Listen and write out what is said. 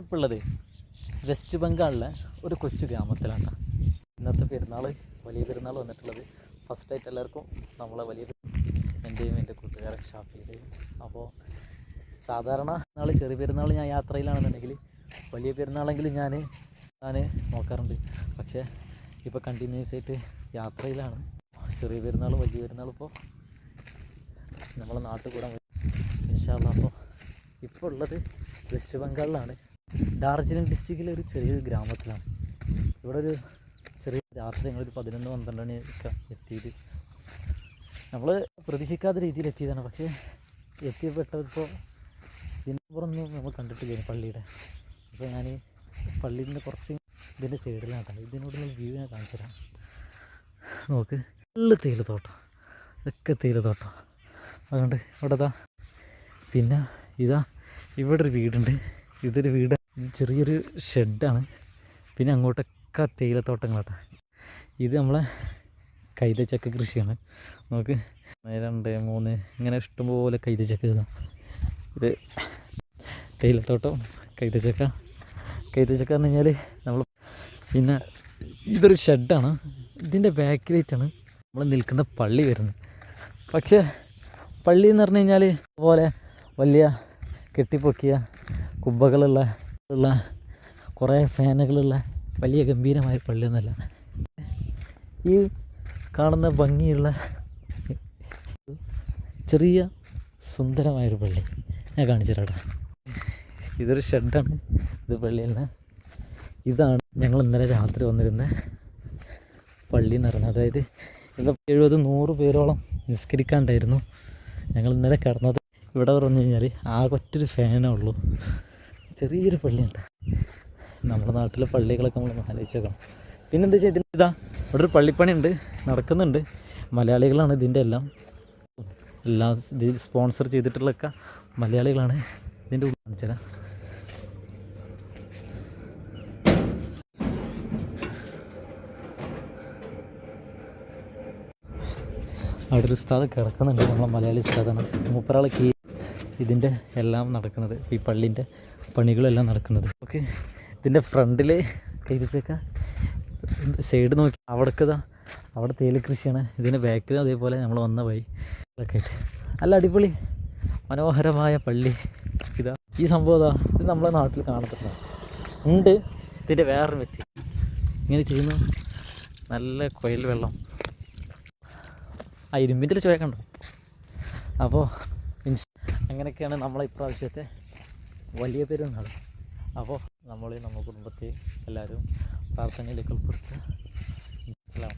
ഇപ്പോൾ ഉള്ളത് വെസ്റ്റ് ബംഗാളിലെ ഒരു കൊച്ചു ഗ്രാമത്തിലാണ്. ഇന്നത്തെ പെരുന്നാൾ വലിയ പെരുന്നാൾ വന്നിട്ടുള്ളത് ഫസ്റ്റ് ആയിട്ട് എല്ലാവർക്കും നമ്മളെ വലിയ എന്റെയും എന്റെ കൂട്ടുകാരൻ ഷാഫിയുടെയും. അപ്പോൾ സാധാരണ നാൾ ചെറിയ പെരുന്നാൾ ഞാൻ യാത്രയിലാണെന്നുണ്ടെങ്കിൽ വലിയ പെരുന്നാളെങ്കിലും ഞാൻ ഞാൻ നോക്കാറുണ്ട്. പക്ഷേ ഇപ്പോൾ കണ്ടിന്യൂസ് ആയിട്ട് യാത്രയിലാണ്. ചെറിയ പെരുന്നാൾ വലിയ പെരുന്നാൾ ഇപ്പോൾ നമ്മളെ നാട്ടിൽ കൂടാൻ ഇൻഷാല്ല അപ്പോൾ ഇപ്പോൾ ഉള്ളത് വെസ്റ്റ് ബംഗാളിലാണ് ഡാർജിലിംഗ് ഡിസ്ട്രിക്റ്റിലെ ഒരു ചെറിയൊരു ഗ്രാമത്തിലാണ്. ഇവിടെ ഒരു ചെറിയ രാത്രി ഞങ്ങളൊരു പതിനൊന്ന് പന്ത്രണ്ട് മണിയൊക്കെ എത്തിയത് നമ്മൾ പ്രതീക്ഷിക്കാത്ത രീതിയിൽ എത്തിയതാണ്. പക്ഷേ എത്തിപ്പെട്ടപ്പോൾ ഇതിനപ്പുറമൊന്നും നമ്മൾ കണ്ടിട്ടില്ല പള്ളിയുടെ. അപ്പോൾ ഞാൻ പള്ളിയിൽ നിന്ന് കുറച്ച് ഇതിന്റെ സൈഡിലാണ് ഇതിനോട് ഇതിനോടുള്ള വ്യൂ ഞാൻ കാണിച്ചു തരാം. നോക്ക്. ഫുള്ള് തേയിലത്തോട്ടം. ഇതൊക്കെ തേയിലത്തോട്ടം. അതുകൊണ്ട് ഇവിടെ ഇതാ പിന്നെ ഇതാ. ഇവിടെ ഒരു വീടുണ്ട്. ഇതൊരു വീട് ചെറിയൊരു ഷെഡാണ്. പിന്നെ അങ്ങോട്ടൊക്കെ തേയിലത്തോട്ടങ്ങളാട്ടോ. ഇത് നമ്മളെ കൈതച്ചക്ക കൃഷിയാണ്. നമുക്ക് രണ്ട് മൂന്ന് ഇങ്ങനെ ഇഷ്ടംപോലെ കൈതച്ചക്ക ഇതാ. ഇത് തേയിലത്തോട്ടം കൈതച്ചക്ക. കൈതച്ചക്ക എന്ന് കഴിഞ്ഞാൽ നമ്മൾ പിന്നെ ഇതൊരു ഷെഡാണ്. ഇതിന്റെ ബാക്കിലേറ്റാണ് നമ്മൾ നിൽക്കുന്ന പള്ളി വരുന്നത്. പക്ഷേ പള്ളി എന്ന് പറഞ്ഞു കഴിഞ്ഞാൽ പോലെ വലിയ കെട്ടിപ്പൊക്കിയ കുബ്ബകളുള്ള ഉള്ള കുറേ ഫാനുകളുള്ള വലിയ ഗംഭീരമായ പള്ളിയൊന്നുമല്ല ഈ കാണുന്ന ഭംഗിയുള്ള ചെറിയ സുന്ദരമായൊരു പള്ളി ഞാൻ കാണിച്ചു തരാം ഇതൊരു ഷെഡാണ്. ഇത് പള്ളിയല്ല. ഇതാണ് ഞങ്ങൾ ഇന്നലെ രാത്രി വന്നിരുന്ന പള്ളി എന്ന് പറയുന്നത്. അതായത് ഇന്ന് എഴുപത് നൂറ് പേരോളം നിസ്കരിക്കാണ്ടായിരുന്നു ഞങ്ങൾ ഇന്നലെ കിടന്നത് ഇവിടെ പറഞ്ഞു കഴിഞ്ഞാൽ ആകെ ഒറ്റൊരു ഫാനേ ഉള്ളൂ. ചെറിയൊരു പള്ളിയുണ്ട്. നമ്മുടെ നാട്ടിലെ പള്ളികളൊക്കെ നമ്മൾ ആലോചിച്ചേക്കണം പിന്നെ വെച്ചാൽ ഇതിന്റെ ഇതാ ഇവിടെ ഒരു പള്ളിപ്പണി ഉണ്ട് നടക്കുന്നുണ്ട്. മലയാളികളാണ് ഇതിന്റെ എല്ലാം. എല്ലാ ഇത് സ്പോൺസർ ചെയ്തിട്ടുള്ളൊക്കെ മലയാളികളാണ് ഇതിന്റെ ഉള്ളിൽ കാണിച്ചുതരാം അവിടെ ഒരു ഉസ്താദ് കിടക്കുന്നുണ്ട്. നമ്മളെ മലയാളി ഉസ്താദാണ്. മൂപ്പരാളെ കീ ഇതിന്റെ എല്ലാം നടക്കുന്നത് ഈ പള്ളിന്റെ പണികളെല്ലാം നടക്കുന്നത്. ഓക്കെ ഇതിന്റെ ഫ്രണ്ടിൽ കയറിച്ചേക്ക സൈഡ് നോക്കി. അവിടേക്ക് ഇതാ അവിടെ തേയില കൃഷിയാണ്. ഇതിന്റെ ബാക്കിൽ അതേപോലെ നമ്മൾ വന്ന വഴി ഇതൊക്കെ ആയിട്ട്. നല്ല അടിപൊളി മനോഹരമായ പള്ളി ഇതാ. ഈ സംഭവം ഇതാ ഇത് നമ്മളെ നാട്ടിൽ കാണത്തില്ല ഉണ്ട് ഇതിന്റെ വേറൊരു വ്യക്തി. ഇങ്ങനെ ചെയ്യുന്നു. നല്ല കൊയൽ വെള്ളം. ആ ഇരുമ്പിന്റെ ചോയക്കണ്ടോ അപ്പോൾ അങ്ങനെയൊക്കെയാണ് നമ്മളെ ഇപ്രാവശ്യത്തെ വലിയ പെരുന്നാൾ. അപ്പോൾ നമ്മൾ നമ്മുടെ കുടുംബത്തെ എല്ലാവരും പ്രാർത്ഥനയിലേക്ക് ഉൾപ്പെടുത്തുക അസ്സാം